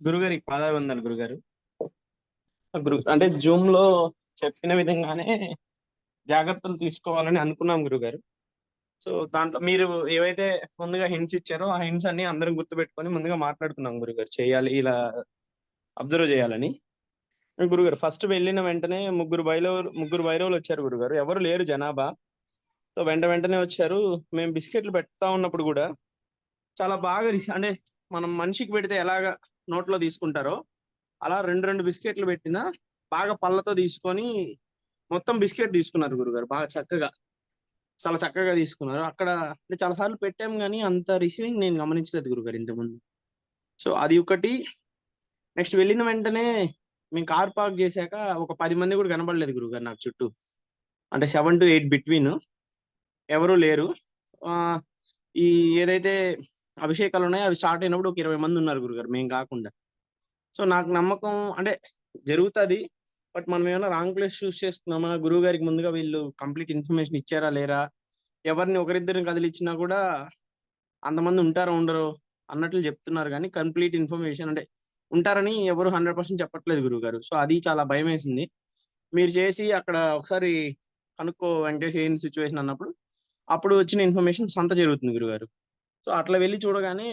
గురుగారి పాదాభివందనాలు గురుగారు. గురు అంటే జూమ్లో చెప్పిన విధంగానే జాగ్రత్తలు తీసుకోవాలని అనుకున్నాం గురుగారు. సో దాంట్లో మీరు ఏవైతే ముందుగా హింట్స్ ఇచ్చారో ఆ హింట్స్ అన్ని అందరం గుర్తుపెట్టుకొని ముందుగా మాట్లాడుకున్నాం గురుగారు. చేయాలి ఇలా అబ్జర్వ్ చేయాలని. గురుగారు ఫస్ట్ వెళ్ళిన వెంటనే ముగ్గురు బైలో ముగ్గురు బైరవులు వచ్చారు గురుగారు. ఎవరు లేరు జనాభా. సో వెంట వెంటనే వచ్చారు. మేము బిస్కెట్లు పెడతా ఉన్నప్పుడు కూడా చాలా బాగా అంటే మనం మనిషికి పెడితే ఎలాగ నోట్లో తీసుకుంటారో అలా రెండు రెండు బిస్కెట్లు పెట్టినా బాగా పళ్ళతో తీసుకొని మొత్తం బిస్కెట్ తీసుకున్నారు గురుగారు బాగా చక్కగా. చాలా చక్కగా తీసుకున్నారు. అక్కడ అంటే చాలా సార్లు పెట్టాం కానీ అంత రిసీవింగ్ నేను గమనించలేదు గురుగారు ఇంతకుముందు సో అది ఒకటి. నెక్స్ట్ వెళ్ళిన వెంటనే మేము కార్ పార్క్ చేశాక ఒక పది మంది కూడా కనబడలేదు గురుగారు నాకు చుట్టూ. అంటే సెవెన్ టు ఎయిట్ బిట్వీన్. ఎవరు లేరు. ఈ ఏదైతే అభిషేకాలు ఉన్నాయో అవి స్టార్ట్ అయినప్పుడు ఒక ఇరవై మంది ఉన్నారు గురుగారు మేము కాకుండా. సో నాకు నమ్మకం అంటే జరుగుతుంది. బట్ మనం ఏమైనా రాంగ్ ప్లేస్ చూస్ చేసుకున్నామా గురువు గారికి ముందుగా వీళ్ళు కంప్లీట్ ఇన్ఫర్మేషన్ ఇచ్చారా లేరా? ఎవరిని ఒకరిద్దరిని కదిలిచ్చినా కూడా అంతమంది ఉంటారో ఉండరు అన్నట్లు చెప్తున్నారు. కానీ కంప్లీట్ ఇన్ఫర్మేషన్ అంటే ఉంటారని ఎవరు హండ్రెడ్ పర్సెంట్ చెప్పట్లేదు గురువు గారు. సో అది చాలా భయం వేసింది మీరు చేసి అక్కడ ఒకసారి కనుక్కో వెంకటేష్ ఏంది సిచ్యువేషన్ అన్నప్పుడు అప్పుడు వచ్చిన ఇన్ఫర్మేషన్ సంత జరుగుతుంది గురుగారు సో అట్లా వెళ్ళి చూడగానే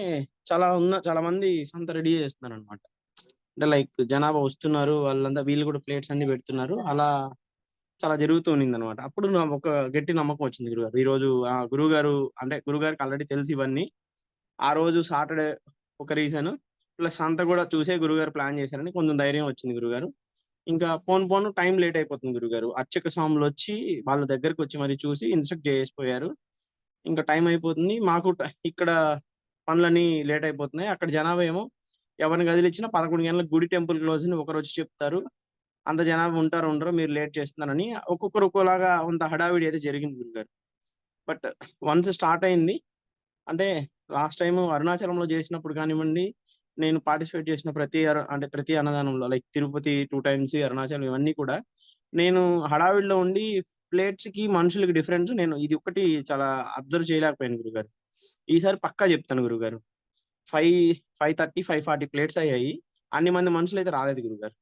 చాలా ఉన్న చాలా మంది సంత రెడీ చేస్తున్నారు అనమాట అంటే లైక్ జనాభా వస్తున్నారు వాళ్ళంతా వీళ్ళు కూడా ప్లేట్స్ అన్ని పెడుతున్నారు. అలా చాలా జరుగుతూ ఉన్నింది అనమాట అప్పుడు ఒక గట్టి నమ్మకం వచ్చింది గురుగారు. ఈ రోజు ఆ గురుగారు అంటే గురుగారికి ఆల్రెడీ తెలిసి ఇవన్నీ. ఆ రోజు సాటర్డే ఒక రీజన్ ప్లస్ అంతా కూడా చూసే గురుగారు ప్లాన్ చేశారని కొంచెం ధైర్యం వచ్చింది గురుగారు. ఇంకా పోను పోను టైం లేట్ అయిపోతుంది గురుగారు. అర్చక స్వాములు వచ్చి వాళ్ళ దగ్గరకు వచ్చి మరి చూసి ఇన్స్ట్రక్ట్ చేసిపోయారు. ఇంకా టైం అయిపోతుంది. మాకు ఇక్కడ పనులన్నీ లేట్ అయిపోతున్నాయి. అక్కడ జనాభా ఏమో ఎవరిని కదిలిచ్చినా పదకొండు గంటలకు గుడి టెంపుల్ క్లోజ్ అని ఒకరు వచ్చి చెప్తారు. అంత జనాభా ఉంటారు ఉండరు మీరు లేట్ చేస్తున్నారని ఒక్కొక్కరు ఒక్కోలాగా అంత హడావిడి అయితే జరిగింది గురుగారు. బట్ వన్స్ స్టార్ట్ అయింది అంటే లాస్ట్ టైం అరుణాచలంలో చేసినప్పుడు కానివ్వండి నేను పార్టిసిపేట్ చేసిన ప్రతి అర- అంటే ప్రతి అన్నదానంలో like Tirupati two times Arunachalam ఇవన్నీ కూడా నేను హడావిడిలో ఉండి ప్లేట్స్కి మనుషులకి డిఫరెన్స్ నేను ఇది ఒకటి చాలా అబ్జర్వ్ చేయలేకపోయాను గురుగారు. ఈసారి పక్కా చెప్తాను గురుగారు. Five five thirty five forty plates అయ్యాయి. అన్ని మంది మనుషులు అయితే రాలేదు గురుగారు.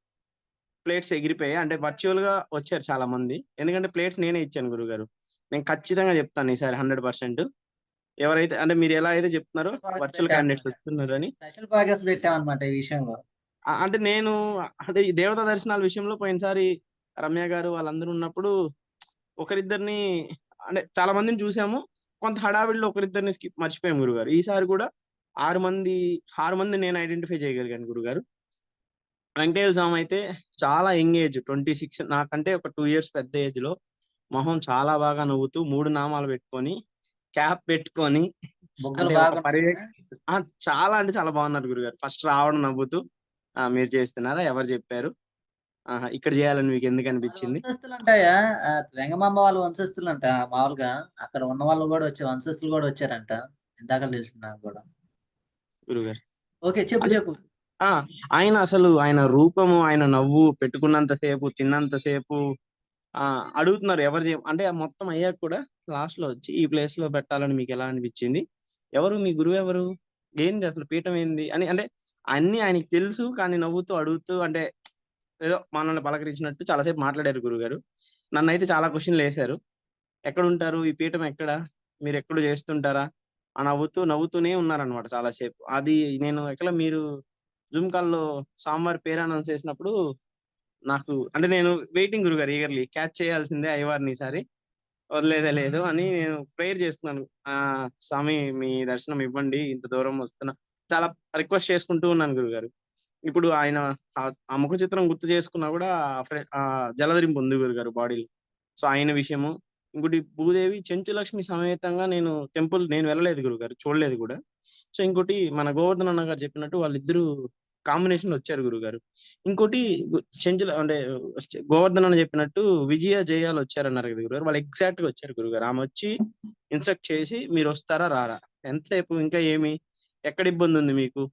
ప్లేట్స్ ఎగిరిపోయాయి. అంటే వర్చువల్గా వచ్చారు చాలా మంది ఎందుకంటే ప్లేట్స్ నేనే ఇచ్చాను గురుగారు. నేను ఖచ్చితంగా చెప్తాను ఈసారి హండ్రెడ్ పర్సెంట్ ఎవరైతే అంటే మీరు ఎలా అయితే చెప్తున్నారో వర్చువల్ క్యాండిడేట్స్ వస్తున్నారు అని స్పెషల్ ప్యాకేజ్ పెట్టామన్నమాట ఈ విషయంలో. అంటే నేను అంటే ఈ దేవతా దర్శనాల విషయంలో పోయినసారి రమ్య గారు వాళ్ళందరూ ఉన్నప్పుడు ఒకరిద్దరిని అంటే చాలా మందిని చూసాము. కొంత హడావిడిలో ఒకరిద్దరిని స్కిప్ మర్చిపోయాం గురుగారు. ఈసారి కూడా ఆరు మంది ఆరు మంది నేను ఐడెంటిఫై చేయగలిగాను గురుగారు. వెంకటేశ్వర స్వామి అయితే చాలా యంగ్ ఏజ్ ట్వంటీ సిక్స్ నాకంటే ఒక టూ ఇయర్స్ పెద్ద ఏజ్లో మొహం చాలా బాగా నవ్వుతూ మూడు నామాలు పెట్టుకొని క్యాప్ పెట్టుకొని చాలా అంటే చాలా బాగున్నారు గురుగారు. ఫస్ట్ రావడం నవ్వుతూ మీరు చేస్తున్నారా? ఎవరు చెప్పారు? ఇక్కడ చేయాలని మీకు ఎందుకు అనిపించింది? వంశస్థులు అంటాయా? రంగమాంబ వాళ్ళ వంశస్థులు అంట మామూలుగా. అక్కడ ఉన్న వాళ్ళు కూడా వచ్చారు వంశస్థులు కూడా వచ్చారంట. ఇందాక తెలిసింది నాకు కూడా. గురుగారు. ఓకే చెప్పు చెప్పు. ఆ ఆయన అసలు ఆయన రూపము ఆయన నవ్వు పెట్టుకున్నంత సేపు తిన్నంత సేపు ఆ అడుగుతున్నారు ఎవరు అంటే మొత్తం అయ్యాక కూడా లాస్ట్లో వచ్చి ఈ ప్లేస్లో పెట్టాలని మీకు ఎలా అనిపించింది? ఎవరు? మీ గురువు ఎవరు? ఏంది అసలు పీఠం ఏంది? అని అంటే అన్ని ఆయనకి తెలుసు కానీ నవ్వుతూ అడుగుతూ అంటే ఏదో మనల్ని పలకరించినట్టు చాలాసేపు మాట్లాడారు గురుగారు. నన్ను అయితే చాలా క్వశ్చన్లు వేశారు. ఎక్కడ ఉంటారు? ఈ పీఠం ఎక్కడ? మీరు ఎక్కడ చేస్తుంటారా? ఆ నవ్వుతూ నవ్వుతూనే ఉన్నారనమాట చాలాసేపు అది నేను ఎక్కడ మీరు జూమ్ కాల్లో స్వామివారి పేరు అనౌన్స్ చేసినప్పుడు నాకు అంటే నేను వెయిటింగ్ గురుగారు ఈగర్లీ క్యాచ్ చేయాల్సిందే అయ్యవారిని ఈసారి. వదిలేదే లేదు అని నేను ప్రేయర్ చేస్తున్నాను. ఆ స్వామి మీ దర్శనం ఇవ్వండి ఇంత దూరం వస్తున్నా చాలా రిక్వెస్ట్ చేసుకుంటూ ఉన్నాను గురుగారు. ఇప్పుడు ఆయన ఆ- ముఖ చిత్రం గుర్తు చేసుకున్నా కూడా ఆ జలధరింపు ఉంది గురుగారు బాడీలో. సో ఆయన విషయము ఇంకోటి భూదేవి చెంచులక్ష్మి సమేతంగా నేను టెంపుల్ నేను వెళ్ళలేదు గురుగారు చూడలేదు కూడా. సో ఇంకోటి మన గోవర్ధన్ అన్న గారు చెప్పినట్టు వాళ్ళిద్దరూ కాంబినేషన్ వచ్చారు గురుగారు. ఇంకోటి చెంచుల అంటే గోవర్ధన్ అని చెప్పినట్టు విజయ జయాలు వచ్చారన్నారు కదా గురుగారు. వాళ్ళు ఎగ్జాక్ట్గా వచ్చారు గురుగారు. ఆమె వచ్చి ఇన్స్ట్రక్ట్ చేసి మీరు వస్తారా రారా? ఎంతసేపు ఇంకా ఏమి? ఎక్కడ ఇబ్బంది ఉంది మీకు?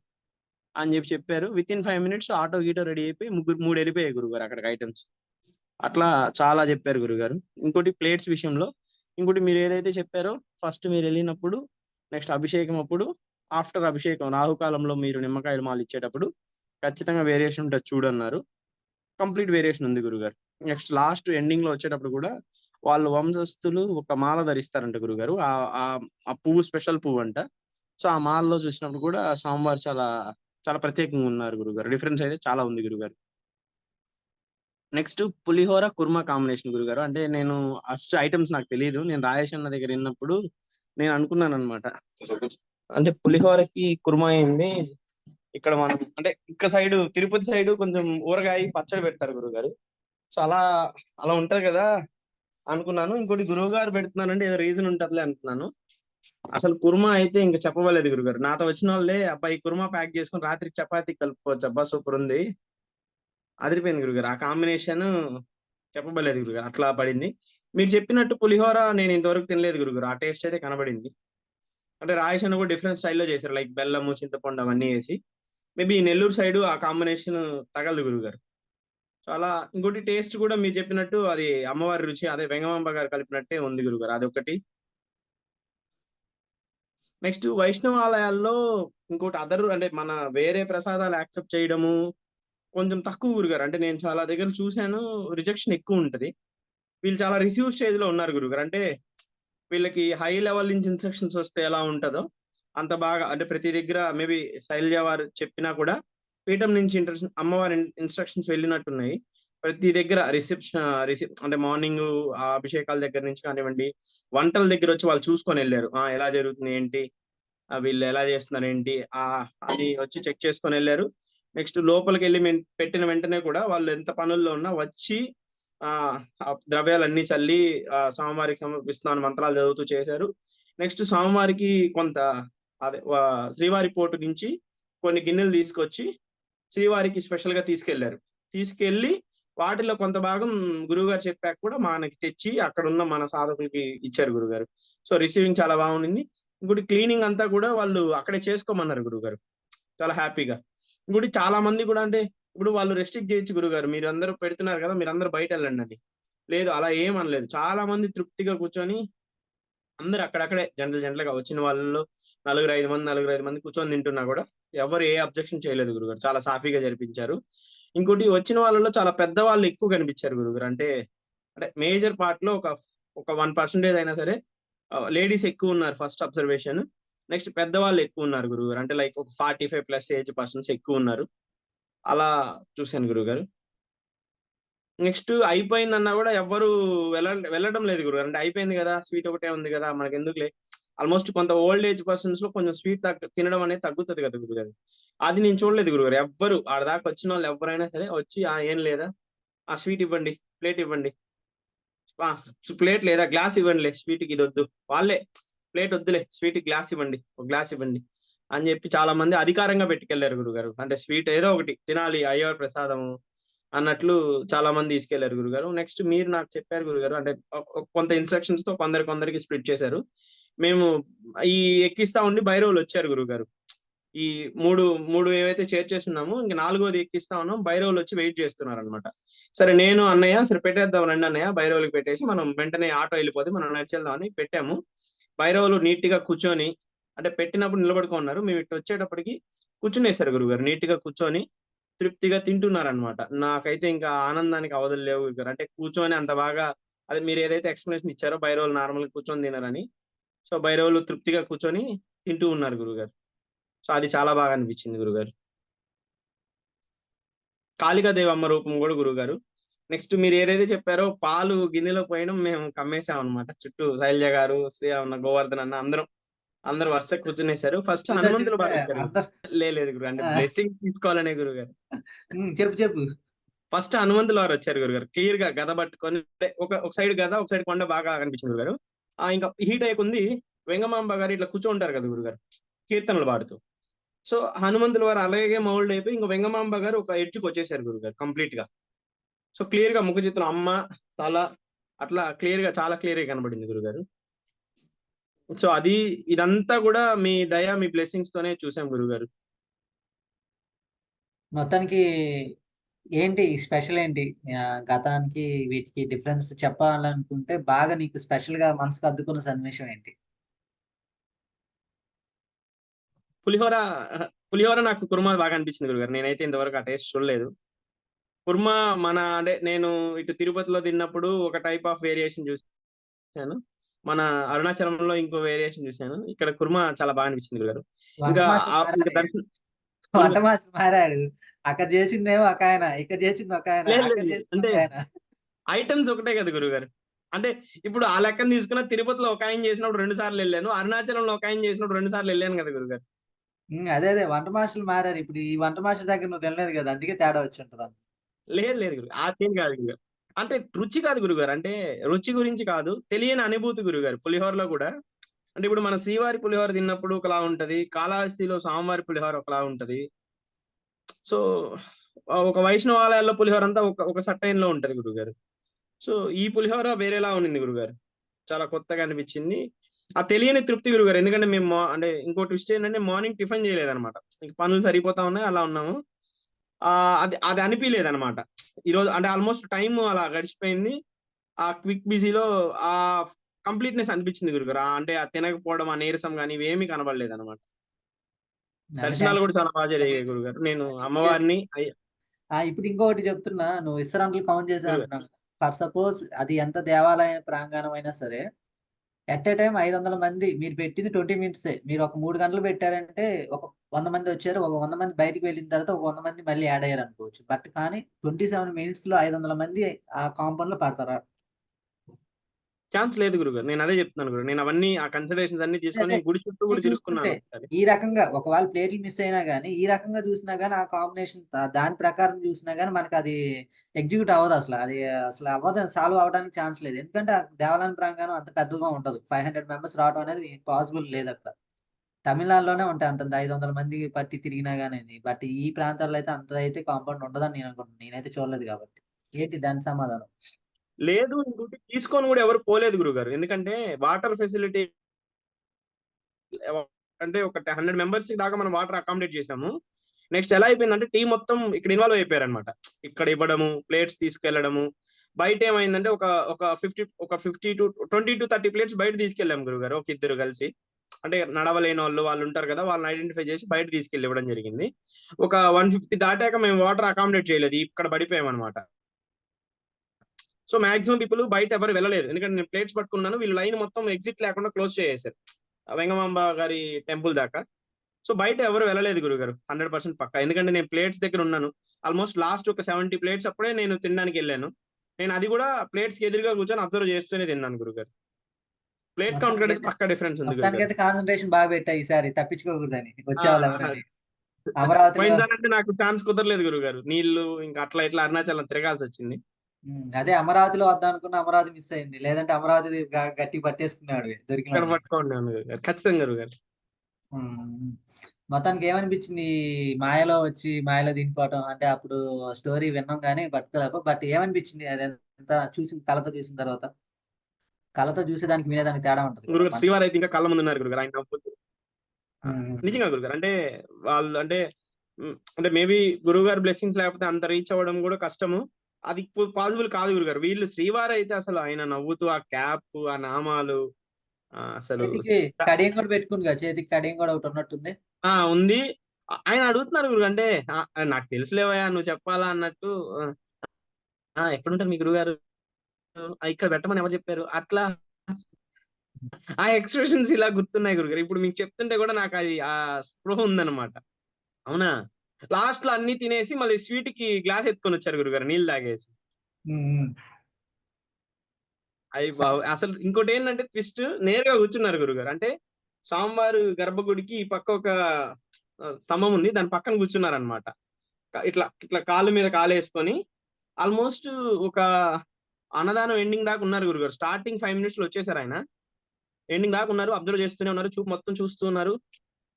అని చెప్పి చెప్పారు. With in five minutes auto గీటో ready అయిపోయి ముగ్గురు మూడు వెళ్ళిపోయాయి గురుగారు అక్కడికి ఐటమ్స్. అట్లా చాలా చెప్పారు గురుగారు. ఇంకోటి ప్లేట్స్ విషయంలో ఇంకోటి మీరు ఏదైతే చెప్పారో ఫస్ట్ మీరు వెళ్ళినప్పుడు నెక్స్ట్ అభిషేకం అప్పుడు ఆఫ్టర్ అభిషేకం రాహుకాలంలో మీరు నిమ్మకాయలు మాలు ఇచ్చేటప్పుడు ఖచ్చితంగా వేరియేషన్ ఉంటుంది చూడన్నారు. కంప్లీట్ వేరియేషన్ ఉంది గురుగారు. నెక్స్ట్ లాస్ట్ ఎండింగ్లో వచ్చేటప్పుడు కూడా వాళ్ళు వంశస్థులు ఒక మాల ధరిస్తారంట గురుగారు. ఆ ఆ పువ్వు స్పెషల్ పువ్వు అంట. సో ఆ మాలలో చూసినప్పుడు కూడా స్వామివారు చాలా చాలా ప్రత్యేకంగా ఉన్నారు గురుగారు. డిఫరెన్స్ అయితే చాలా ఉంది గురుగారు. నెక్స్ట్ పులిహోర కుర్మా కాంబినేషన్ గురుగారు. అంటే నేను ఫస్ట్ ఐటమ్స్ నాకు తెలియదు నేను రాజేష్ అన్న దగ్గర విన్నప్పుడు నేను అనుకున్నాను అనమాట అంటే పులిహోరకి కుర్మా అయింది ఇక్కడ మనం అంటే ఇక్క సైడ్ తిరుపతి సైడ్ కొంచెం ఊరగాయ పచ్చడి పెడతారు గురుగారు. సో అలా అలా ఉంటది కదా అనుకున్నాను. ఇంకోటి గురువు గారు పెడుతున్నారంటే ఏదో రీజన్ ఉంటుందిలే అనుకున్నాను. అసలు కుర్మా అయితే ఇంకా చెప్పవలేదు గురుగారు. నాతో వచ్చిన వాళ్ళే అబ్బాయి కుర్మా ప్యాక్ చేసుకుని రాత్రికి చపాతీ కలుపుకోవచ్చు అబ్బా సూపర్ ఉంది. అదిరిపోయింది గురుగారు. ఆ కాంబినేషన్ చెప్పబలేదు గురుగారు. అట్లా పడింది. మీరు చెప్పినట్టు పులిహోర నేను ఇంతవరకు తినలేదు గురుగారు. ఆ టేస్ట్ అయితే కనబడింది. అంటే రాయేష్ అన్న కూడా డిఫరెంట్ స్టైల్లో చేశారు. లైక్ బెల్లము చింతపండు అవన్నీ వేసి. మేబీ ఈ నెల్లూరు సైడ్ ఆ కాంబినేషన్ తగలదు గురుగారు. సో అలా ఇంకోటి టేస్ట్ కూడా మీరు చెప్పినట్టు అది అమ్మవారి రుచి అదే వెంగమాంబ గారు కలిపినట్టే ఉంది గురుగారు. అదొకటి. నెక్స్ట్ వైష్ణవ ఆలయాల్లో ఇంకోటి అదర్ అంటే మన వేరే ప్రసాదాలు యాక్సెప్ట్ చేయడము కొంచెం తక్కువ గురుగారు. అంటే నేను చాలా దగ్గర చూశాను రిజెక్షన్ ఎక్కువ ఉంటది. వీళ్ళు చాలా రిసీవ్ స్టేజ్లో ఉన్నారు గురుగారు. అంటే వీళ్ళకి హై లెవెల్ నుంచి ఇన్స్ట్రక్షన్స్ వస్తే ఎలా ఉంటుందో అంత బాగా అంటే ప్రతి దగ్గర మేబీ శైలజ వారు చెప్పినా కూడా పీఠం నుంచి ఇంట్రక్షన్ అమ్మవారి ఇన్స్ట్రక్షన్స్ వెళ్ళినట్టున్నాయి. ప్రతి దగ్గర రిసెప్షన్ రిసెప్ అంటే మార్నింగ్ ఆ అభిషేకాల దగ్గర నుంచి కానివ్వండి వంటల దగ్గర వచ్చి వాళ్ళు చూసుకొని వెళ్ళారు. ఆ ఎలా జరుగుతుంది ఏంటి? వీళ్ళు ఎలా చేస్తున్నారు ఏంటి? ఆ అది వచ్చి చెక్ చేసుకొని వెళ్ళారు. నెక్స్ట్ లోపలికి వెళ్ళి పెట్టిన వెంటనే కూడా వాళ్ళు ఎంత పనుల్లో ఉన్నా వచ్చి ఆ ద్రవ్యాలన్నీ చల్లి ఆ స్వామివారికి సమర్పిస్తున్నాను మంత్రాలు చదువుతూ చేశారు. నెక్స్ట్ స్వామివారికి కొంత అదే శ్రీవారి పోటు నుంచి కొన్ని గిన్నెలు తీసుకొచ్చి శ్రీవారికి స్పెషల్గా తీసుకెళ్ళారు తీసుకెళ్ళి వాటిలో కొంత భాగం గురువుగారు చెప్పాక కూడా మనకి తెచ్చి అక్కడ ఉన్న మన సాధకులకి ఇచ్చారు గురుగారు సో రిసీవింగ్ చాలా బాగుంది ఇంకోటి క్లీనింగ్ అంతా కూడా వాళ్ళు అక్కడే చేసుకోమన్నారు గురుగారు చాలా హ్యాపీగా. ఇంకోటి చాలా మంది కూడా అంటే ఇప్పుడు వాళ్ళు రెస్ట్రిక్ట్ చేయొచ్చు గురుగారు. మీరు అందరూ పెడుతున్నారు కదా మీరు అందరూ బయట వెళ్ళండి అని. లేదు అలా ఏం అనలేదు. చాలా మంది తృప్తిగా కూర్చొని అందరు అక్కడక్కడే జనరల్ జనరల్గా వచ్చిన వాళ్ళలో నలుగురు ఐదు మంది నలుగురు ఐదు మంది కూర్చొని తింటున్నా కూడా ఎవరు ఏ అబ్జెక్షన్ చేయలేదు గురుగారు. చాలా సాఫీగా జరిపించారు. ఇంకోటి వచ్చిన వాళ్ళలో చాలా పెద్ద వాళ్ళు ఎక్కువ కనిపించారు గురుగారు. అంటే అంటే మేజర్ పార్ట్లో ఒక ఒక వన్ పర్సెంటేజ్ అయినా సరే లేడీస్ ఎక్కువ ఉన్నారు ఫస్ట్ అబ్జర్వేషన్ నెక్స్ట్ పెద్దవాళ్ళు ఎక్కువ ఉన్నారు గురుగారు అంటే లైక్ ఒక forty five plus age persons ఎక్కువ ఉన్నారు అలా చూశాను గురుగారు నెక్స్ట్ అయిపోయిందన్నా కూడా ఎవ్వరు వెళ్ళ వెళ్ళడం లేదు గురువు అంటే అయిపోయింది కదా స్వీట్ ఒకటే ఉంది కదా మనకి ఎందుకులే ఆల్మోస్ట్ కొంత ఓల్డ్ ఏజ్ పర్సన్స్లో కొంచెం స్వీట్ తగ్గ తినడం అనేది తగ్గుతుంది కదా గురుగారు అది నేను చూడలేదు గురుగారు ఎవ్వరు ఆడదాకా వచ్చిన వాళ్ళు ఎవరైనా సరే వచ్చి ఆ ఏం లేదా? ఆ స్వీట్ ఇవ్వండి ప్లేట్ ఇవ్వండి. ప్లేట్ లేదా? గ్లాస్ ఇవ్వండి స్వీట్కి ఇది వద్దు. వాళ్ళే ప్లేట్ వద్దులే స్వీట్ గ్లాస్ ఇవ్వండి ఒక గ్లాస్ ఇవ్వండి అని చెప్పి చాలా మంది అధికారంగా పెట్టుకెళ్ళారు గురుగారు. అంటే స్వీట్ ఏదో ఒకటి తినాలి అయ్యవారి ప్రసాదము అన్నట్లు చాలా మంది తీసుకెళ్ళారు గురుగారు. నెక్స్ట్ మీరు నాకు చెప్పారు గురుగారు అంటే కొంత ఇన్స్ట్రక్షన్స్తో కొందరు కొందరికి స్ప్లిట్ చేశారు. మేము ఈ ఎక్కిస్తా ఉండి బైరవులు వచ్చారు గురుగారు. ఈ మూడు మూడు ఏవైతే చేర్చేస్తున్నామో ఇంకా నాలుగోది ఎక్కిస్తా ఉన్నాం బైరవులు వచ్చి వెయిట్ చేస్తున్నారు అనమాట సరే నేను అన్నయ్య సరే పెట్టేద్దాం రండి అన్నయ్య బైరవులకి పెట్టేసి మనం వెంటనే ఆటో వెళ్ళిపోతే మనం నడిచేద్దామని పెట్టాము. భైరవులు నీట్గా కూర్చొని అంటే పెట్టినప్పుడు నిలబడుకున్నారు మేము ఇటు వచ్చేటప్పటికి కూర్చునేసారు గురుగారు నీట్గా కూర్చొని తృప్తిగా తింటున్నారు అనమాట నాకైతే ఇంకా ఆనందానికి అవధులు లేవు గురుగారు అంటే కూర్చొని అంత బాగా అది మీరు ఏదైతే ఎక్స్ప్లెనేషన్ ఇచ్చారో బైరవులు నార్మల్గా కూర్చొని తినరని. సో భైరవులు తృప్తిగా కూర్చొని తింటూ ఉన్నారు గురుగారు సో అది చాలా బాగా అనిపించింది గురుగారు కాళికాదేవి అమ్మ రూపం కూడా గురుగారు నెక్స్ట్ మీరు ఏదైతే చెప్పారో పాలు గిన్నెలో పోయడం మేము కమ్మేసాం అనమాట చుట్టూ శైలజ గారు శ్రీ అన్న గోవర్ధన్ అన్న అందరం అందరు వరుస కూర్చునేసారు. ఫస్ట్ హనుమంతులు లేదు గురు అంటే. బ్లెస్సింగ్ తీసుకోవాలనే గురుగారు. ఉమ్, చెప్పు చెప్పు. ఫస్ట్ హనుమంతుల వారు వచ్చారు గురుగారు. క్లియర్గా గద పట్టుకొని ఒక ఒక సైడ్ గద ఒక సైడ్ కొండ బాగా కనిపించింది గురుగారు. ఆ ఇంకా హీట్ అయ్యకుంది వెంగమాంబ గారు ఇట్లా కూర్చోంటారు కదా గురుగారు కీర్తనలు పాడుతూ. సో హనుమంతుల వారు అలాగే మౌల్డ్ అయిపోయి ఇంకా వెంగమాంబ గారు ఒక ఎడ్జ్కి వచ్చేసారు గురుగారు కంప్లీట్గా. సో క్లియర్గా ముఖ చిత్రం అమ్మ తల అట్లా క్లియర్గా చాలా క్లియర్గా కనబడింది గురుగారు. సో అది ఇదంతా కూడా మీ దయ మీ బ్లెస్సింగ్స్ తోనే చూసాం గురుగారు. మొత్తానికి ఏంటి స్పెషల్ ఏంటి? గతానికి వీటికి డిఫరెన్స్ చెప్పాలనుకుంటే బాగా నీకు స్పెషల్గా మనసుకు అద్దుకున్న సన్నివేశం ఏంటి? పులిహోర పులిహోర నాకు కుర్మా బాగా అనిపించింది గురుగారు. నేనైతే ఇంతవరకు ఆ టేస్ట్ చూడలేదు. కుర్మా మన అంటే నేను ఇటు తిరుపతిలో తిన్నప్పుడు ఒక టైప్ ఆఫ్ వేరియేషన్ చూసాను మన అరుణాచలంలో ఇంకో వేరియేషన్ చూశాను. ఇక్కడ కుర్మా చాలా బాగా అనిపించింది వంట ఇంకా దర్శనం మారాడు. అక్కడ చేసిందేమో ఒక ఆయన. ఇక్కడ చేసింది ఒక ఆయన. అంటే ఐటమ్స్ ఒకటే కదా గురుగారు అంటే ఇప్పుడు ఆ లెక్కన తీసుకున్న తిరుపతిలో ఒక ఆయన చేసినప్పుడు రెండు సార్లు వెళ్ళాను. అరుణాచలంలో ఒక ఆయన చేసినప్పుడు రెండు సార్లు వెళ్ళాను కదా గురుగారు అదే అదే. వంట మాస్టర్లు మారారు. ఇప్పుడు ఈ వంట మాస్టర్ దగ్గర నువ్వు తినలేదు కదా. అందుకే తేడా వచ్చి ఉంటది లేదు లేదు గురు ఆ చేంజ్ కాదు గురుగారు అంటే రుచి కాదు గురుగారు. అంటే రుచి గురించి కాదు తెలియని అనుభూతి గురుగారు పులిహోరలో కూడా. అంటే ఇప్పుడు మన శ్రీవారి పులిహోర తిన్నప్పుడు ఒకలా ఉంటది కాళహస్తిలో స్వామివారి పులిహోర ఒకలా ఉంటది. సో ఒక వైష్ణవాలయాల్లో పులిహోర అంతా ఒక ఒక సట్టైన్లో ఉంటది గురుగారు. సో ఈ పులిహోర వేరేలా ఉన్నింది గురుగారు. చాలా కొత్తగా అనిపించింది. ఆ తెలియని తృప్తి గురుగారు ఎందుకంటే మేము మా- అంటే ఇంకో ట్విస్ట్ ఏంటంటే మార్నింగ్ టిఫిన్ చేయలేదన్నమాట. పనులు సరిపోతా ఉన్నాయి అలా ఉన్నాము. అది అది అనిపించలేదు అనమాట ఈరోజు అంటే ఆల్మోస్ట్ టైం అలా గడిచిపోయింది. ఆ క్విక్ బిజీలో ఆ కంప్లీట్నెస్ అనిపించింది గురుగారు. అంటే ఆ తినకపోవడం ఆ నీరసం కానీ ఇవేమీ కనబడలేదు అనమాట దర్శనాలు కూడా చాలా బాగా జరిగాయి గురుగారు. నేను అమ్మవారిని ఇప్పుడు ఇంకొకటి చెప్తున్నా. నువ్వు విశ్రాంతులు కౌంట్ చేసా Sure. అంటున్నావు. ఫర్ సపోజ్ అది ఎంత దేవాలయ ప్రాంగణం అయినా సరే ఎట్ ఏ టైం ఐదు వందల మంది మీరు పెట్టింది ట్వంటీ మినిట్సే మీరు ఒక మూడు గంటలు పెట్టారంటే ఒక వంద మంది వచ్చారు ఒక వంద మంది బయటికి వెళ్ళిన తర్వాత ఒక వంద మంది మళ్ళీ యాడ్ అయ్యారు అనుకోవచ్చు బట్ కానీ ట్వంటీ సెవెన్ మినిట్స్లో ఐదు వందల మంది ఆ కాంపౌండ్లో పడతారు. ఛాన్స్ లేదు గురుగారు. నేను అదే చెప్తున్నాను గురు నేను అవన్నీ ఆ కన్సిడరేషన్స్ అన్ని తీసుకొని గుడి చుట్టూ కూడా ఒకసారి. ఈ రకంగా ఒకవేళ ప్లేట్లు మిస్ అయినా కానీ ఈ రకంగా చూసినా కానీ ఆ కాంబినేషన్ దాని ప్రకారం చూసినా కానీ మనకి అది ఎగ్జిక్యూట్ అవ్వదు అసలు. అది అసలు అవ్వదు సాల్వ్ అవ్వడానికి ఛాన్స్ లేదు. ఎందుకంటే దేవాలయం ప్రాంగణం అంత పెద్దగా ఉండదు. ఫైవ్ హండ్రెడ్ మెంబర్స్ రావడం అనేది పాసిబుల్ లేదు అక్కడ. తమిళనాడులోనే ఉంటాయి అంత ఐదు వందల మంది పట్టి తిరిగినా కానీ బట్ ఈ ప్రాంతాల్లో అయితే అంత అయితే కాంపౌండ్ ఉండదని నేను అనుకుంటున్నాను నేనైతే చూడలేదు కాబట్టి. ఏంటి దాని సమాధానం? లేదు ఇంకోటి తీసుకొని కూడా ఎవరు పోలేదు గురుగారు. ఎందుకంటే వాటర్ ఫెసిలిటీ అంటే ఒక హండ్రెడ్ మెంబర్స్ దాకా మనం వాటర్ అకామిడేట్ చేసాము నెక్స్ట్ ఎలా అయిపోయిందంటే టీం మొత్తం ఇక్కడ ఇన్వాల్వ్ అయిపోయారు అనమాట ఇక్కడ ఇవ్వడము ప్లేట్స్ తీసుకెళ్ళడము బయట ఏమైందంటే ఒక ఒక ఫిఫ్టీ ఒక fifty to twenty to thirty plates బయట తీసుకెళ్ళాం గురుగారు ఒక ఇద్దరు కలిసి. అంటే నడవలేని వాళ్ళు వాళ్ళు ఉంటారు కదా వాళ్ళని ఐడెంటిఫై చేసి బయట తీసుకెళ్ళి ఇవ్వడం జరిగింది. ఒక వన్ ఫిఫ్టీ దాటాక మేము వాటర్ అకామిడేట్ చేయలేదు ఇక్కడ పడిపోయాం అనమాట సో మాక్సిమం పీపుల్ బయట ఎవరు వెళ్ళలేదు ఎందుకంటే నేను ప్లేట్స్ పట్టుకున్నాను. వీళ్ళు లైన్ మొత్తం ఎగ్జిట్ లేకుండా క్లోజ్ చేసేసారు. వెంగమాంబ గారి టెంపుల్ దాకా. సో బయట ఎవరు వెళ్ళలేదు గురుగారు. హండ్రెడ్ పర్సెంట్ పక్కా. ఎందుకంటే నేను ప్లేట్స్ దగ్గర ఉన్నాను. ఆల్మోస్ట్ లాస్ట్ ఒక సెవెంటీ ప్లేట్స్ అప్పుడే నేను తినడానికి వెళ్ళాను. నేను అది కూడా ప్లేట్స్కి ఎదురుగా కూర్చొని అబ్జర్వ్ చేస్తూనే తిన్నాను గురుగారు. ప్లేట్ కౌంట్ కంటే పక్కా డిఫరెన్స్ ఉంది కాన్సన్ట్రేషన్ బాగా పెట్టా ఈసారి. తప్పించుకోకూడదని వచ్చేవాళ్ళు నాకు ఛాన్స్ కుదరలేదు గురుగారు. నీళ్ళు ఇంకా అట్లా ఇట్లా అరుణాచలం తిరగాల్సి వచ్చింది. అదే అమరావతిలో వద్దాం అనుకున్న అమరావతి మిస్ అయింది. లేదంటే అమరావతి గట్టి పట్టేసుకున్నాడు దొరికిన పట్టుకోండి ఖచ్చితంగా. మొత్తానికి ఏమనిపించింది మాయలో వచ్చి మాయలో దిగిపోవటం అంటే అప్పుడు స్టోరీ విన్నాం కానీ పట్టుకోలేక బట్ ఏమనిపించింది? అదంతా చూసిన కళతో చూసిన తర్వాత? కళతో చూసేదానికి వినేదానికి తేడా ఉంటుంది. శ్రీవారు అయితే ఇంకా కళ్ళ ముందు ఉన్నారు గురుగారు ఆయన. నిజంగా గురుగారు అంటే వాళ్ళు అంటే అంటే మేబీ గురువు గారి బ్లెస్సింగ్స్ లేకపోతే అంత రీచ్ అవ్వడం కూడా కష్టము. అది పాసిబుల్ కాదు గురుగారు. వీళ్ళు శ్రీవారు అయితే అసలు ఆయన నవ్వుతూ ఆ క్యాప్ ఆ నామాలు అసలు కడియం కూడా పెట్టుకుంది కదా చేతికి కడియం కూడా ఒకటి ఉన్నట్టుంది. ఆ ఉంది. ఆయన అడుగుతున్నారు గురుగారు అంటే "ఆ, ఆ, నాకు తెలుసులేవయ్యా నువ్వు చెప్పాలా అన్నట్టు. "ఆ, ఆ, ఎక్కడుంటారు మీ గురుగారు? "ఆ, ఇక్కడ పెట్టమని ఎవరు చెప్పారు? అట్లా. ఆ ఎక్స్ప్రెషన్స్ ఇలా గుర్తున్నాయి గురుగారు. ఇప్పుడు మీకు చెప్తుంటే కూడా నాకు అది ఆ స్పృహ ఉందన్నమాట. అవునా? లాస్ట్లో అన్ని తినేసి మళ్ళీ స్వీట్కి గ్లాస్ ఎత్తుకొని వచ్చారు గురుగారు నీళ్ళు తాగేసి. అయ్యి బాబు అసలు ఇంకోటి ఏంటంటే ట్విస్ట్ నేరుగా కూర్చున్నారు గురుగారు. అంటే స్వామివారు గర్భగుడికి ఈ పక్క ఒక స్తంభం ఉంది దాని పక్కన కూర్చున్నారు అనమాట ఇట్లా ఇట్లా కాలు మీద కాలు వేసుకొని ఆల్మోస్ట్ ఒక అన్నదానం ఎండింగ్ దాకా ఉన్నారు గురుగారు. స్టార్టింగ్ ఫైవ్ మినిట్స్లో వచ్చేసారు ఆయన. ఎండింగ్ దాకా ఉన్నారు అబ్జర్వ్ చేస్తూనే ఉన్నారు చూపు మొత్తం చూస్తూ ఉన్నారు.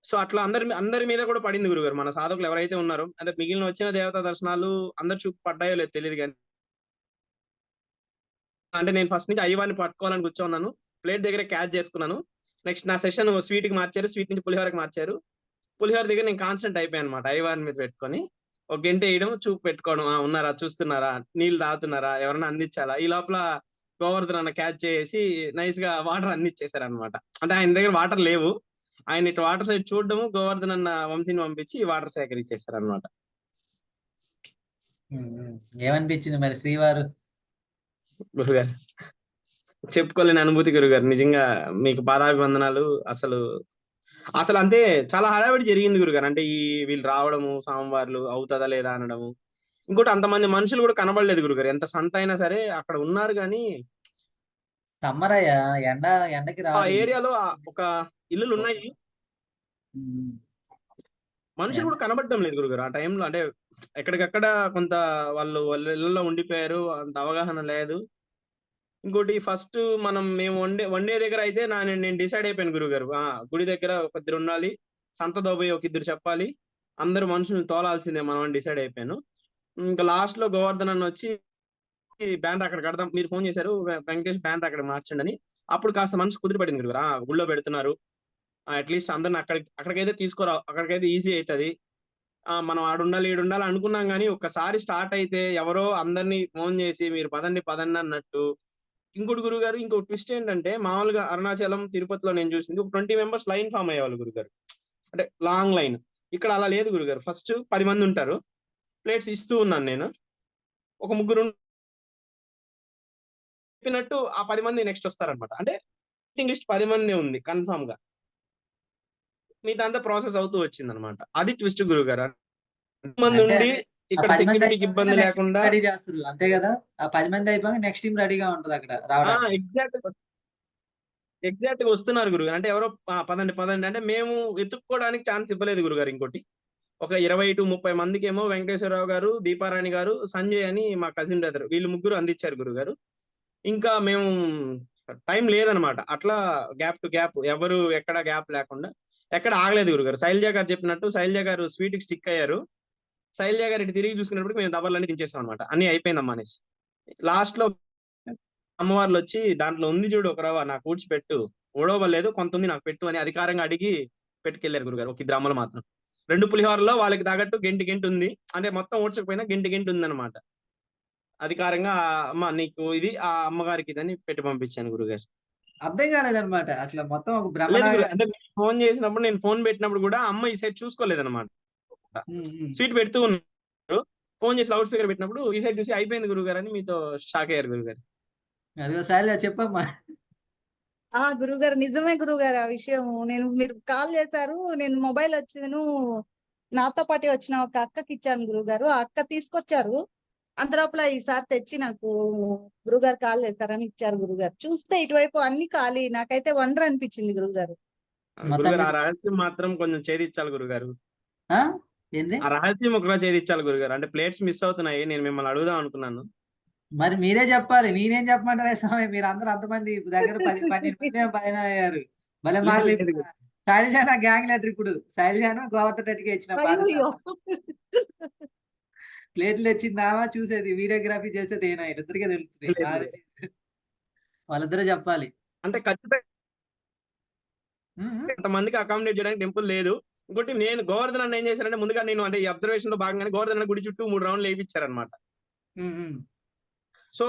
సో అట్లా అందరి అందరి మీద కూడా పడింది గురుగారు. మన సాధకులు ఎవరైతే ఉన్నారో అంటే మిగిలిన వచ్చిన దేవతా దర్శనాలు అందరు చూపు పడ్డాయో లేదు తెలియదు కానీ అంటే నేను ఫస్ట్ నుంచి అయ్యవారిని పట్టుకోవాలని కూర్చోన్నాను. ప్లేట్ దగ్గర క్యాచ్ చేసుకున్నాను. నెక్స్ట్ నా సెషన్ స్వీట్కి మార్చారు. స్వీట్ నుంచి పులిహోరకి మార్చారు. పులిహోర దగ్గర నేను కాన్స్టెంట్ అయిపోయాను అనమాట అయ్యవారి మీద పెట్టుకొని. ఒక గంట వేయడం చూపు పెట్టుకోవడం. ఉన్నారా? చూస్తున్నారా? నీళ్ళు తాగుతున్నారా? ఎవరైనా అందించాలా? ఈ లోపల గోవర్ధన్ అన్న క్యాచ్ చేసి నైస్గా వాటర్ అందించేశారు అనమాట అంటే ఆయన దగ్గర వాటర్ లేవు. ఆయన ఇటు వాటర్ సైడ్ చూడడము గోవర్ధన్ అన్న వంశీని పంపించి వాటర్ సేకరించేశారు అనమాట. ఏమనిపించింది మరి శ్రీవారు? గురుగారు చెప్పుకోలేని అనుభూతి గురుగారు. నిజంగా మీకు పాదాభివందనాలు. అసలు అసలు అంతే చాలా హడావిడి జరిగింది గురుగారు. అంటే ఈ వీళ్ళు రావడము స్వామివార్లు అవుతుందా లేదా అనడము. ఇంకోటి అంతమంది మనుషులు కూడా కనబడలేదు గురుగారు. ఎంత సంత అయినా సరే అక్కడ ఉన్నారు కానీ సమ్మర్ అయ్యా ఎండ ఎండకి ఆ రావాలి. ఏరియాలో ఒక ఇల్లులు ఉన్నాయి. మనుషులు కూడా కనబడడం లేదు గురుగారు. ఆ టైంలో అంటే ఎక్కడికక్కడ కొంత వాళ్ళు వాళ్ళ ఇళ్ళలో ఉండిపోయారు అంత అవగాహన లేదు. ఇంకోటి ఫస్ట్ మనం మేము వండే వండే దగ్గర అయితే నా నేను నేను డిసైడ్ అయిపోయాను గురుగారు. ఆ గుడి దగ్గర ఒక ఇద్దరు ఉండాలి సంత దోబయ్య ఒక ఇద్దరు చెప్పాలి అందరు మనుషుల్ని తోలాల్సిందే మనం అని డిసైడ్ అయిపోయాను. ఇంకా లాస్ట్లో గోవర్ధన్ అన్న వచ్చి బ్యానర్ అక్కడ కడదాం మీరు ఫోన్ చేశారు వెంకటేష్ బ్యానర్ అక్కడ మార్చండి అని. అప్పుడు కాస్త మనసు కుదిరిపడింది గురుగారు. ఆ గుళ్ళో పెడుతున్నారు అట్లీస్ట్ అందరిని అక్కడ అక్కడికైతే తీసుకురా అక్కడికైతే ఈజీ అవుతుంది మనం ఆడు ఉండాలి ఈడు ఉండాలి అనుకున్నాం కానీ ఒక్కసారి స్టార్ట్ అయితే ఎవరో అందరినీ ఫోన్ చేసి మీరు పదండి పదండి అన్నట్టు ఇంకోటి గురువు గారు ఇంకో ట్విస్ట్ ఏంటంటే మామూలుగా అరుణాచలం తిరుపతిలో నేను చూసింది ఒక ట్వంటీ మెంబర్స్ లైన్ ఫామ్ అయ్యేవాళ్ళు గురుగారు. అంటే లాంగ్ లైన్ ఇక్కడ అలా లేదు గురుగారు. ఫస్ట్ పది మంది ఉంటారు. ప్లేట్స్ ఇస్తూ ఉన్నాను నేను. ఒక ముగ్గురు చెప్పినట్టు ఆ పది మంది నెక్స్ట్ వస్తారనమాట అంటే వెయిటింగ్ లిస్ట్ పది మంది ఉంది కన్ఫామ్గా. మిగతా అంతా ప్రాసెస్ అవుతూ వచ్చింది అనమాట అది ట్విస్ట్ గురువు గారు. మంది ఉండి ఇక్కడ మంది సెక్యూరిటీకి ఇబ్బంది లేకుండా రెడీ చేస్తారు. అంతే కదా? ఆ పది మంది అయిపోయాక నెక్స్ట్ టీం రెడీగా ఉంటది అక్కడ ఎగ్జాక్ట్ ఎగ్జాక్ట్గా వస్తున్నారు గురుగారు అంటే ఎవరో "ఆ, పదండి పదండి. అంటే మేము వెతుక్కోవడానికి ఛాన్స్ ఇవ్వలేదు గురుగారు ఇంకోటి. ఒక ఇరవై టు ముప్పై మందికి ఏమో వెంకటేశ్వరరావు గారు దీపారాణి గారు సంజయ్ అని మా కజిన్ బ్రదర్ వీళ్ళు ముగ్గురు అందించారు గురుగారు ఇంకా మేము టైం లేదనమాట. అట్లా గ్యాప్ టు గ్యాప్ ఎవరు ఎక్కడ గ్యాప్ లేకుండా ఎక్కడ ఆగలేదు గురుగారు. శైలజ గారు చెప్పినట్టు శైలజ గారు స్వీట్కి స్టిక్ అయ్యారు. శైలజ గారు ఇటు తిరిగి చూసుకున్నప్పుడు మేము దబర్లన్నీ దించేసాం అనమాట అన్ని అయిపోయిందమ్మా అనేసి. లాస్ట్లో అమ్మవార్లు వచ్చి దాంట్లో ఉంది చూడు ఒక రవ్వ నాకు ఊడ్చిపెట్టు ఓడవలేదు కొంత ఉంది నాకు పెట్టు అని అధికారంగా అడిగి పెట్టుకెళ్ళారు గురుగారు ఒక ఇద్దరు అమ్మలు మాత్రం. రెండు పులిహోరలో వాళ్ళకి తగ్గట్టు గెంటి గెంటి ఉంది. అంటే మొత్తం ఓడ్చకపోయినా గెంటి గెంటి ఉంది అనమాట అధికారంగా అమ్మ నీకు ఇది ఆ అమ్మగారికి ఇదని పెట్టి పంపించాను గురుగారు. అర్థం కాలేదన్నమాట. అసలు మొత్తం ఒక అంటే ఫోన్ చేసినప్పుడు నేను ఫోన్ పెట్టినప్పుడు కూడా అమ్మ ఈ సైడ్ చూసుకోలేదన్నమాట. స్వీట్ పెడుతూ ఉన్నారు. ఫోన్ చేసి లౌడ్ స్పీకర్ పెట్టినప్పుడు ఈ సైడ్ చూసి అయిపోయింది గురుగారు అని మీతో షాక్ అయ్యారు గురుగారు సార్ చెప్పమ్మా. ఆ గురుగారు నిజమే గురుగారు ఆ విషయము. నేను మీరు కాల్ చేశారు నేను మొబైల్ వచ్చిను నాతో పాటు వచ్చిన ఒక అక్కకి ఇచ్చాను గురుగారు ఆ అక్క తీసుకొచ్చారు. అంతలోపల ఈసారి తెచ్చి నాకు గురుగారు కాల్ చేశారని ఇచ్చారు గురుగారు. చూస్తే ఇటువైపు అన్ని ఖాళీ. నాకైతే వండర్ అనిపించింది గురుగారు. రహస్యం మాత్రం కొంచెం ఛేదించాలి గురుగారు. ఆ? ఏంది? ఆ రహస్యం ఒకరోజు ఛేదించాలి గురుగారు. అంటే ప్లేట్స్ మిస్ అవుతున్నాయి. నేను మిమ్మల్ని అడుగుదాం అనుకున్నాను. మరి మీరే చెప్పాలి. నేనేం చెప్పమంటారా స్వామి? మీరు అందరూ అంతమంది దగ్గర పది పన్నెండు మంది పైన అయ్యారు. భలే మాటలు లేదు ఇప్పుడు శైలజ నా గ్యాంగ్ లీడర్ ఇప్పుడు. శైలజాను గోవర్ధన్ రెడ్డికి ఇచ్చిన ప్లేట్లు తెచ్చిందామా చూసేది వీడియోగ్రఫీ చేసేది ఏనా ఇద్దరికే తెలుస్తుంది. వాళ్ళిద్దరూ చెప్పాలి అంటే ఖచ్చితంగా. కొంతమందికి అకామిడేట్ చేయడానికి టెంపుల్ లేదు ఇంకోటి నేను గోవర్ధన్ అన్న ఏం చేశారంటే ముందుగా నేను అంటే ఈ అబ్జర్వేషన్లో భాగంగానే గోవర్ధన్ గుడి చుట్టూ మూడు రౌండ్లు వేయించారనమాట. సో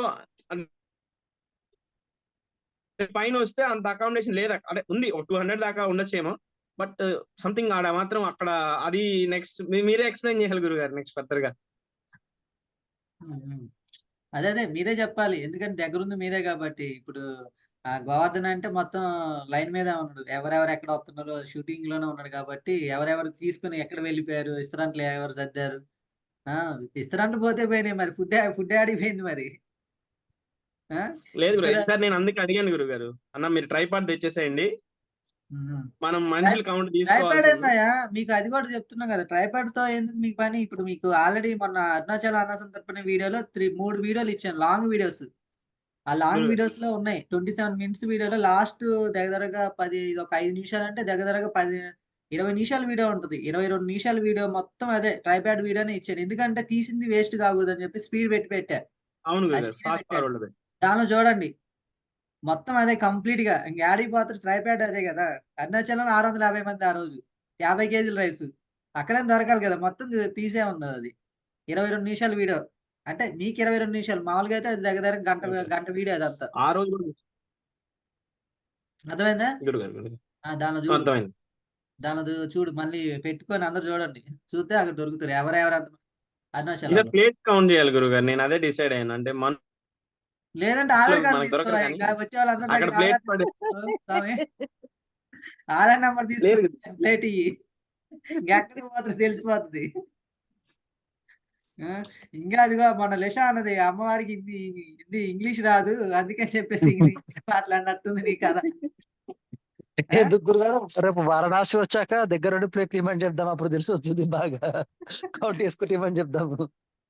పైన వస్తే అంత అకామిడేషన్ లేదు. అంటే ఉంది టూ హండ్రెడ్ దాకా ఉండొచ్చేమో బట్ సంథింగ్ ఆడ మాత్రం అక్కడ అది నెక్స్ట్ మీరే ఎక్స్ప్లెయిన్ చేయాలి గురుగారు నెక్స్ట్ ఫర్దర్గా. అదే అదే. మీరే చెప్పాలి. ఎందుకంటే దగ్గరుంది మీరే కాబట్టి. ఇప్పుడు ఆ గోవర్ధన్ అంటే మొత్తం లైన్ మీద ఉన్నాడు. ఎవరెవరు ఎక్కడ వస్తున్నారో షూటింగ్లోనే ఉన్నాడు కాబట్టి ఎవరెవరు తీసుకుని ఎక్కడ వెళ్ళిపోయారు ఇస్తరాంట్లు ఎవరు సర్దారు? ఆ ఇస్తరాంట్లు పోతే పోయినాయి మరి. ఫుడ్ ఫుడ్ ఆడిపోయింది మరి. లేదు గురు ఈసారి నేను అందుకే అడిగాను గురుగారు. అన్న మీరు ట్రైపాడ్ తెచ్చేసేయండి. మనం మనుషులు కౌంట్ ట్రైపాడ్ ఏందయ్యా మీకు అది కూడా చెప్తున్నా కదా ట్రైపాడ్తో ఎందుకు మీకు పని? ఇప్పుడు మీకు ఆల్రెడీ మొన్న అరుణాచల్ అన్న సందర్భన వీడియోలో త్రీ మూడు వీడియోలు ఇచ్చాను లాంగ్ వీడియోస్ ఆ లాంగ్. వీడియోస్లో ఉన్నాయి ట్వంటీ సెవెన్ మినిట్స్ వీడియోలో లాస్ట్ దగ్గరగా పది ఇది ఒక ఐదు నిమిషాలు అంటే దగ్గరగా పది ఇరవై నిమిషాల వీడియో ఉంటుంది. ఇరవై రెండు నిమిషాల వీడియో మొత్తం అదే ట్రైపాడ్ వీడియోనే ఇచ్చాను. ఎందుకంటే తీసింది వేస్ట్ కాకూడదు అని చెప్పి స్పీడ్ పెట్టి పెట్టా. అవును దానిలో చూడండి మొత్తం అదే కంప్లీట్గా. ఇంక యాడికి పోతారు? ట్రైప్యాడ్ అదే కదా. అరుణాచలం ఆరు వందల యాభై మంది ఆ రోజు. యాభై కేజీల రైస్. అక్కడే దొరకాలి కదా? మొత్తం తీసే ఉన్నది అది. ఇరవై రెండు నిమిషాల వీడియో. అంటే మీకు ఇరవై రెండు నిమిషాలు. మామూలుగా అయితే అది దగ్గర దగ్గర గంట. గంట వీడియో అదంతా ఆ రోజు అర్థమైందా? దానిలో చూడు. అర్థమైంది. దానిలో చూడు. మళ్ళీ పెట్టుకొని అందరు చూడండి. చూస్తే అక్కడ దొరుకుతారు. ఎవరెవరు అంత అరుణాచలం ప్లేట్ కౌంట్ చేయాలి గురుగారు నేను అదే డిసైడ్ అయ్యాను. అంటే మన లేదంటే ఆధార్ కార్డు వచ్చే వాళ్ళందరి అక్కడ దగ్గర ప్లేట్ ఆధార్ నెంబర్ తీసుకో లేదు ప్లేట్ ఇయ్యి. ఇంకెక్కడికి మాత్రం తెలిసిపోతుంది. ఇంకా అదిగో మన లెష అన్నది అమ్మవారికి హిందీ హిందీ ఇంగ్లీష్ రాదు అందుకని చెప్పేసి మాట్లాడినట్టుంది నీ గురుగారు రేపు వారణాసి వచ్చాక దగ్గరుండి ప్లేట్లు ఇవ్వమని చెప్దాం అప్పుడు తెలిసి వస్తుంది బాగా. కౌంట్ చేసుకుంటే ఇవ్వమని చెప్దాము.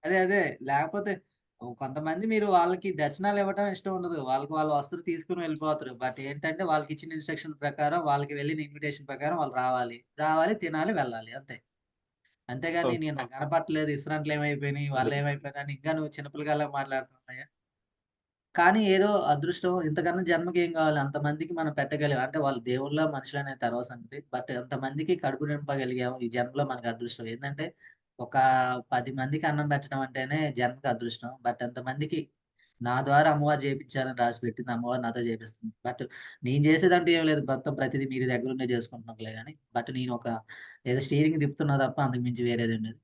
అదే అదే. లేకపోతే కొంతమంది మీరు వాళ్ళకి దర్శనాలు ఇవ్వటం ఇష్టం ఉండదు. వాళ్ళకి వాళ్ళు వస్తువులు తీసుకుని వెళ్ళిపోతారు. బట్ ఏంటంటే వాళ్ళకి ఇచ్చిన ఇన్స్ట్రక్షన్ ప్రకారం వాళ్ళకి వెళ్ళిన ఇన్విటేషన్ ప్రకారం వాళ్ళు రావాలి. రావాలి తినాలి వెళ్ళాలి. అంతే. అంతేగాని. నేను నాకు కనపట్లేదు ఇస్రాంట్లు ఏమైపోయినాయి? వాళ్ళు ఏమైపోయినా ఇంకా నువ్వు చిన్నపిల్లగాళ్ళ మాట్లాడుతున్నాయా కానీ ఏదో అదృష్టం. ఇంతకన్నా జన్మకి ఏం కావాలి? అంతమందికి మనం పెట్టగలిగాం. అంటే వాళ్ళు దేవుళ్ళ మనుషులు అనే తర్వాత సంగతి. బట్ అంతమందికి కడుపు నింపగలిగాము. ఈ జన్మలో మనకి అదృష్టం. ఏంటంటే ఒక పది మందికి అన్నం పెట్టడం అంటేనే జన్మకి అదృష్టం. బట్ ఎంతమందికి నా ద్వారా అమ్మవారు చేయించాలని రాసి పెట్టింది. అమ్మవారు నాతో చేపిస్తుంది. బట్ నేను చేసేదంటే ఏం లేదు. మొత్తం ప్రతిదీ మీరు దగ్గర ఉండే చేసుకుంటున్నాంలే కానీ బట్ నేను ఒక ఏదో స్టీరింగ్ తిప్పుతున్నా తప్ప అందుకు మించి వేరేది ఉండేది